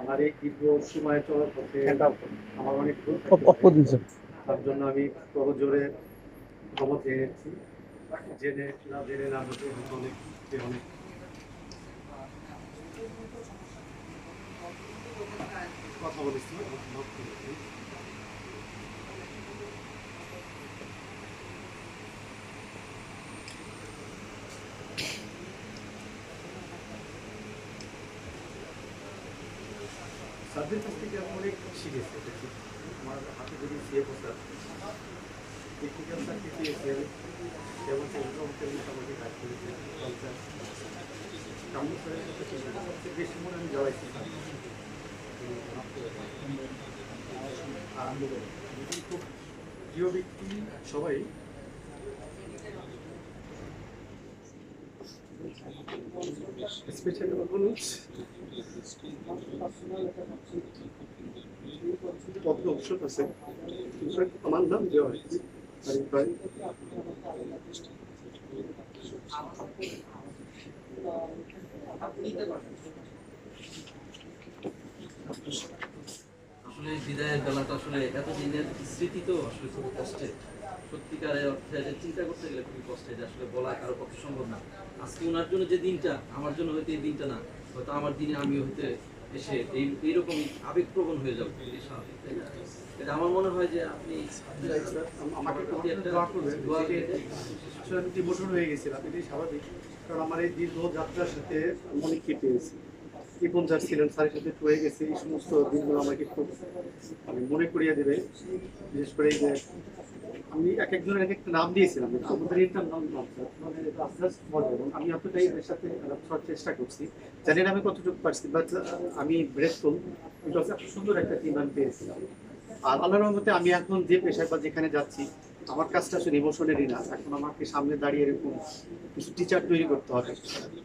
আমার এই দীর্ঘ সময় চলার পথে আমার অনেক। তার জন্য আমি বড় জোরে ক্ষমা চেয়ে নিচ্ছি। জেনে না জেনে না বুঝে অনেক অনেক। কথা বলেছি আমাকে মাফ করে দিন। স্যারদের কাছ থেকে অনেক শিখেছি, এটা ঠিক। আমার হাতে যদি সিএ পোস্টার টেকনিক্যাল দিয়েছেন যেমন সেরকম তেমনি আমাকে কাজ করেছে কালচার কামরুল স্যারের কাছে বেশি মনে আমি স্যার। আর খুব প্রিয় ব্যক্তি সবাই আছে আমার নাম দেওয়া হয়েছে আরিফ ভাই আসলে এই বিদায়ের বেলাটা আসলে এতদিনের স্মৃতি তো আসলে খুব কষ্টে। সত্যিকারের অর্থে চিন্তা করতে গেলে খুবই কষ্টে যে আসলে বলা কারও পক্ষে সম্ভব না। আজকে ওনার জন্য যে দিনটা আমার জন্য হয়তো এই দিনটা না হয়তো আমার দিনে আমি হইতে এসে এই এইরকমই আবেগপ্রবণ হয়ে যাব। এটা আমার মনে হয় যে আপনি আমাকে ডিমোশন হয়ে গেছিলাম এটাই স্বাভাবিক। কারণ আমার এই দীর্ঘ যাত্রার সাথে আমি অনেক কি পেয়েছি ইপন স্যার ছিলেন স্যারের সাথে টুয়ে গেছে। এই সমস্ত দিনগুলো আমাকে খুব মানে মনে করিয়ে দেবে। বিশেষ করে যে আমি এক একজনের এক একটা নাম দিয়েছিলাম আমাদের এটার নাম আমি এতটাই এদের সাথে করার চেষ্টা করছি। জানি না আমি কতটুকু পারছি বাট আমি ব্রেসফুল সুন্দর একটা টিম আমি পেয়েছিলাম। আর আল্লাহর রহমতে আমি এখন যে পেশায় বা যেখানে যাচ্ছি আমার কাজটা আসলে ইমোশনেরই না। এখন আমাকে সামনে দাঁড়িয়ে এরকম কিছু টিচার তৈরি করতে হবে,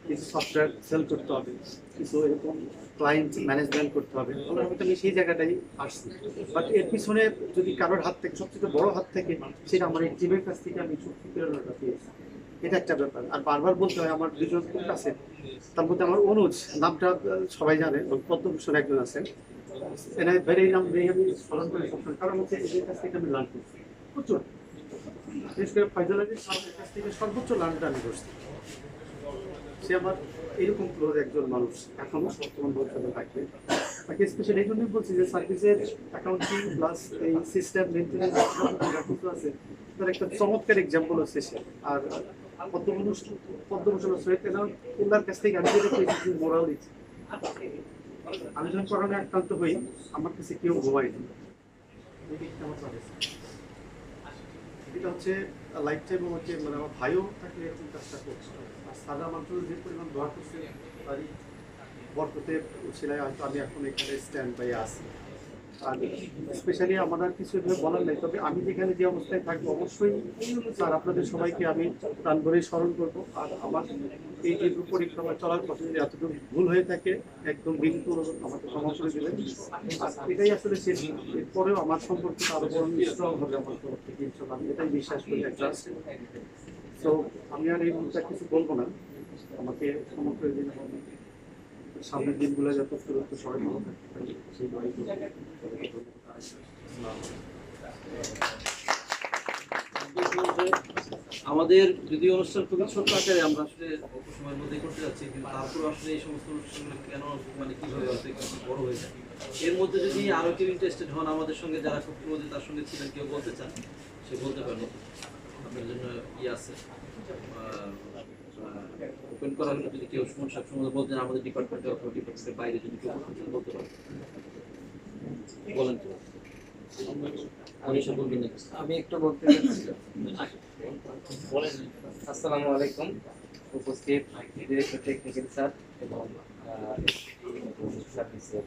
কিছু সফটওয়্যার সেল করতে হবে, কিছু এরকম ক্লায়েন্ট ম্যানেজমেন্ট করতে হবে। আমি সেই জায়গাটাই আসছি। বাট এর পিছনে যদি কারোর হাত থেকে, সবচেয়ে বড় হাত থেকে সেটা আমার এই টিমের কাছ থেকে আমি শক্তি প্রেরণাটা পেয়েছি। এটা একটা ব্যাপার। আর বারবার বলতে হয়, আমার দুজন আছে, তার মধ্যে আমার অনুজ, নামটা সবাই জানে পদ্মভূষণ একজন আছেন। এনার ভেরি নাম আমি স্মরণ করে, কারণ হচ্ছে এদের কাছ থেকে আমি লার্ন করছি। প্রচুর। সর্বোচ্চ লার্নটা আমি করছি। সে আমার এরকম ক্লোজ একজন মানুষ এখনও বর্তমান ভবিষ্যতে থাকবে তাকে স্পেশালি এই জন্যই বলছি যে সার্ভিসের অ্যাকাউন্টিং প্লাস এই সিস্টেম কিছু আছে, তার একটা চমৎকার এক্সাম্পল হচ্ছে সে। আর পদ্মভূষ পদ্মভূষণ সৈয়দ ওনার কাছ থেকে আমি যেটা পেয়েছি মোরাল দিচ্ছি আমি যখন করোনা আক্রান্ত হই আমার কাছে কেউ ঘুমায়নি। এই দিকটা আমার ভালো লাগছে। এটা হচ্ছে লাইফ টাইম আমাকে মানে আমার ভাইও থাকলে এরকম কাজটা করছে। আর সাদা মাত্র যে পরিমাণ দোয়া করছে, তারই বরকতে ছিলাই হয়তো আমি এখন এখানে স্ট্যান্ড বাই আছি। আর স্পেশালি আমার আর কিছু বলার নেই। তবে আমি যেখানে যে অবস্থায় থাকব, অবশ্যই স্যার, আপনাদের সবাইকে আমি প্রাণ ভরে স্মরণ করব। আর আমার এই দীর্ঘ পরিক্রমা চলার পথে যদি এতটুকু ভুল হয়ে থাকে, একদম বিন্দু আমাকে ক্ষমা করে দেবেন। আর এটাই আসলে শেষ। এরপরেও আমার সম্পর্কটা আরও বড় স্ট্রং হবে আমার তরফ থেকে। আমি এটাই বিশ্বাস করি একটা তো আমি আর এই মুহূর্তে কিছু বলব না। আমাকে ক্ষমা করে দিন। সামনের দিনগুলো সবাই ভালো আমাদের যদি অনুষ্ঠান খুবই ছোট আকারে আমরা আসলে অল্প সময়ের মধ্যে করতে যাচ্ছি, কিন্তু তারপর আসলে এই সমস্ত অনুষ্ঠানগুলো কেন মানে কীভাবে কিছু বড় হয়ে যায়? এর মধ্যে যদি আরও কেউ ইন্টারেস্টেড হন আমাদের সঙ্গে, যারা খুব ক্লোজে তার সঙ্গে ছিলেন, কেউ বলতে চান, সে বলতে পারেন। আপনার জন্য ইয়ে আছে। ওপেন করা হলে যদি কেউ সাহেব সম্বন্ধে বলতেন, আমাদের ডিপার্টমেন্টে অথবা ডিপার্টমেন্টের বাইরে যদি কেউ বলতে পারেন বলেন বলবেন আমি একটু বলতে আসসালামু আলাইকুম। উপস্থিত টেকনিক্যাল স্যার এবং সার্ভিসের